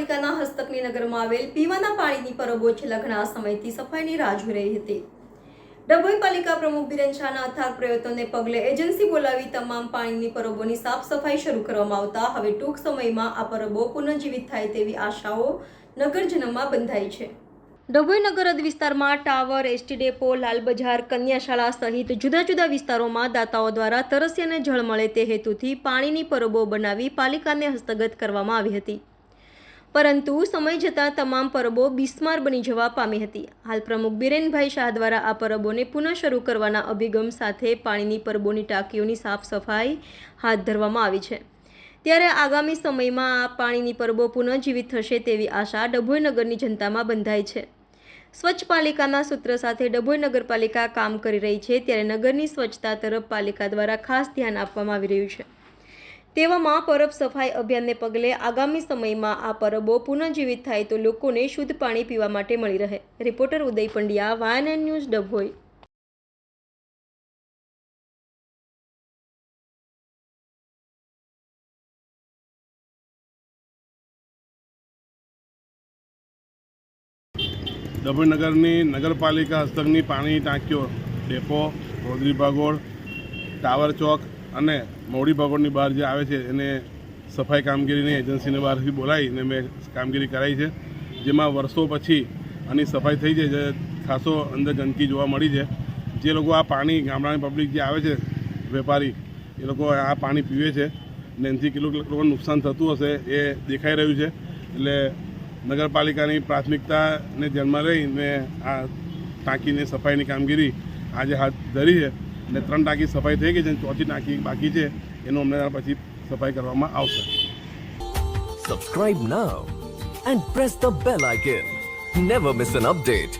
નગરપાલિકાના હસ્તકની નગરમાં આવેલ પીવાના પાણીની પરબો છેલ્લા ઘણા સમયથી સફાઈની રાહ જોઈ રહી હતી. ડભોઈ પાલિકા પ્રમુખ બિરેન શાહના અથાગ પ્રયત્નોને પગલે એજન્સી બોલાવી તમામ પાણીની પરબોની સાફ સફાઈ શરૂ કરવામાં આવતા હવે ટૂંક સમયમાં આ પરબો પુનઃજીવિત થાય તેવી આશાઓ નગરજનોમાં બંધાઈ છે. ડભોઈ નગર હદ વિસ્તારમાં ટાવર, એસટી ડેપો, લાલ બજાર, કન્યાશાળા સહિત જુદા જુદા વિસ્તારોમાં દાતાઓ દ્વારા તરસ્યાને જળ મળે તે હેતુથી પાણીની પરબો બનાવી પાલિકાને હસ્તગત કરવામાં આવી હતી. પરંતુ સમય જતાં તમામ પરબો બિસ્માર બની જવા પામી હતી. હાલ પ્રમુખ બિરેનભાઈ શાહ દ્વારા આ પરબોને પુનઃ શરૂ કરવાના અભિગમ સાથે પાણીની પરબોની ટાંકીઓની સાફ સફાઈ હાથ ધરવામાં આવી છે. ત્યારે આગામી સમયમાં આ પાણીની પરબો પુનઃજીવિત થશે તેવી આશા ડભોઈ નગરની જનતામાં બંધાઈ છે. સ્વચ્છ પાલિકાના સૂત્ર સાથે ડભોઈ નગરપાલિકા કામ કરી રહી છે ત્યારે નગરની સ્વચ્છતા તરફ પાલિકા દ્વારા ખાસ ધ્યાન આપવામાં આવી રહ્યું છે. તેવામાં પરબ સફાઈ અભિયાનને પગલે આગામી સમયમાં આ પરબો પુનઃજીવિત થાય તો લોકોને શુદ્ધ પાણી પીવા માટે મળી રહે. રિપોર્ટર ઉદય પંડ્યા વાયન ન્યૂઝ ડભોઈ. ડભોઈનગરની નગરપાલિકા હસ્તકની પાણીની ટાંકીઓ, ડેપો રોદરી ભાગોળ, ટાવર ચોક અને મોડી ભાગોળની બહાર જે આવે છે, એને સફાઈ કામગીરીની એજન્સીને બહારથી બોલાવીને મેં કામગીરી કરાવી છે. જેમાં વર્ષો પછી આની સફાઈ થઈ છે, જે ખાસો અંદર ગંદકી જોવા મળી છે. જે લોકો આ પાણી ગામડાની પબ્લિક જે આવે છે, વેપારી, એ લોકો આ પાણી પીવે છે ને એનાથી કેટલું લોકોને નુકસાન થતું હશે એ દેખાઈ રહ્યું છે. એટલે નગરપાલિકાની પ્રાથમિકતાને ધ્યાનમાં લઈને આ ટાંકીની સફાઈની કામગીરી આજે હાથ ધરી છે. અને ત્રણ ટાંકી સફાઈ થઈ ગઈ છે અને ચોથી ટાંકી બાકી છે એનું અમને પછી સફાઈ કરવામાં આવશે Subscribe now and press the bell icon. Never miss an update.